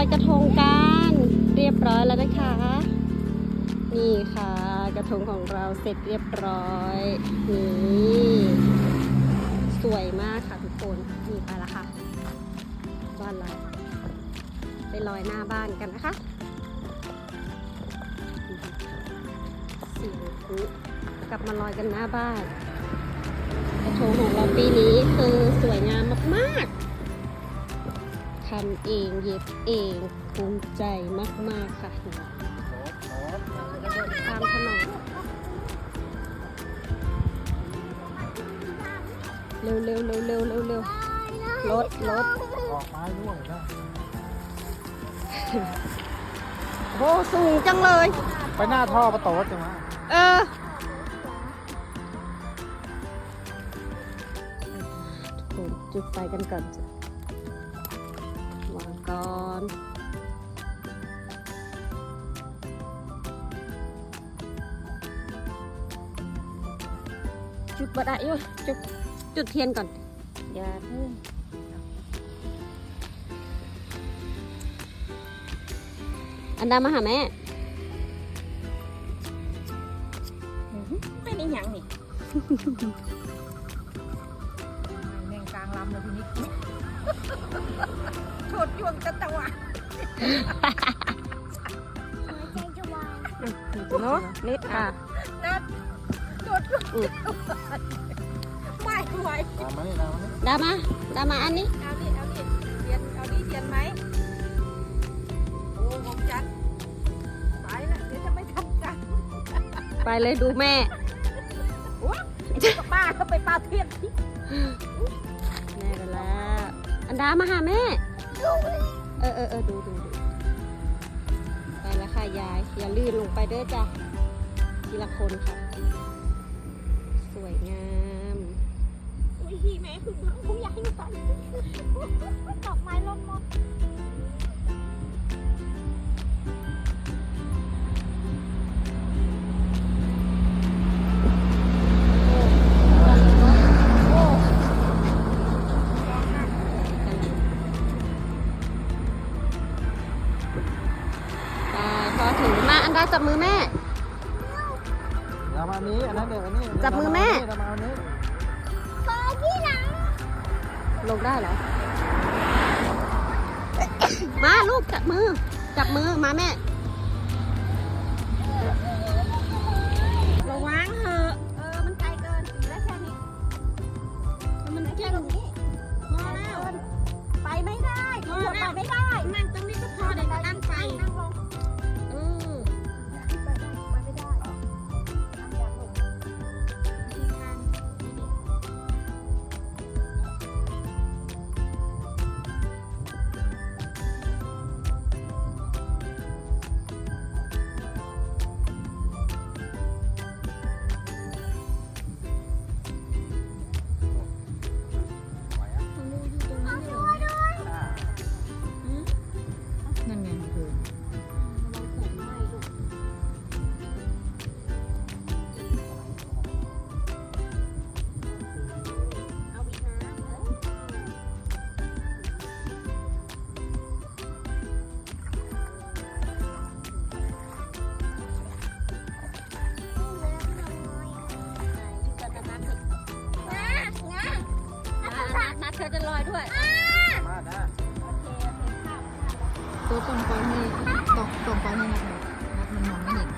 ลอยกระทงกันเรียบร้อยแล้วนะคะ นี่ค่ะ กระทงของเราเสร็จเรียบร้อยนี่สวยมากค่ะทุกคนนี่ไปแล้วค่ะบ้านเราไปลอยหน้าบ้านกันนะคะเสียงพลุกลับมาลอยกันหน้าบ้านกระทงของเราปีนี้คือำเองเย็บเองภูมิใจมาก ๆ ค่ะตามถนนเร็วเร็วเร็วเร็วเร็วเร็วรถรถออกไม้ร่วงนะโอ้สูงจังเลย ไปหน้าท่อประตูจังวะเออทุกคนจุดไฟกันก่อนจ้ะ วางก่อนจุดบไดอยู่จุดจุดเทียนก่อน อย่าเพิ่งอันดามาหาแม่ไม่ได้หยังนี่แมงกลางลำเลยทีนี้ โทษยวงกันตะวันเนาะนิดอะนัดโทษยวงอืมไม่ไหวตามมานี่ตามมานี่ดามาดามาอันนี้เอาดิเอาดิเทียนเอาดิเทียนไหมโอ้ผมจัดไปละเดี๋ยวจะไม่ทันกันไปเลยดูแม่ป้าก็ไปปาเทียนที่ ดามาหาแม่ เออเออเออดูดูดูไปแล้วค่ะยาย อย่าลื่นลงไปเด้อจ้ะ ทีละคนค่ะ สวยงามอุ้ยพี่แม่คือผมอยากให้ไปดอกไม้ลงมด ตามมาอันนี้อันนั้นเดี๋ยวอันนี้จับมือแม่ตามมาอันนี้ลงได้เหรอ มาลูกจับมือ จับมือมาแม่ ระวังเถอะเออ มันไกลเกินแล้วแค่นี้มันแค่เก่งตรงนี้พอแล้ว ไปไม่ได้ตำรวจไปไม่ได้นั่งตรงนี้ เธอจะลอยด้วย มานะตัวส่งไปให้ตกส่งไปให้นัดนัดมันมองไม่เห็น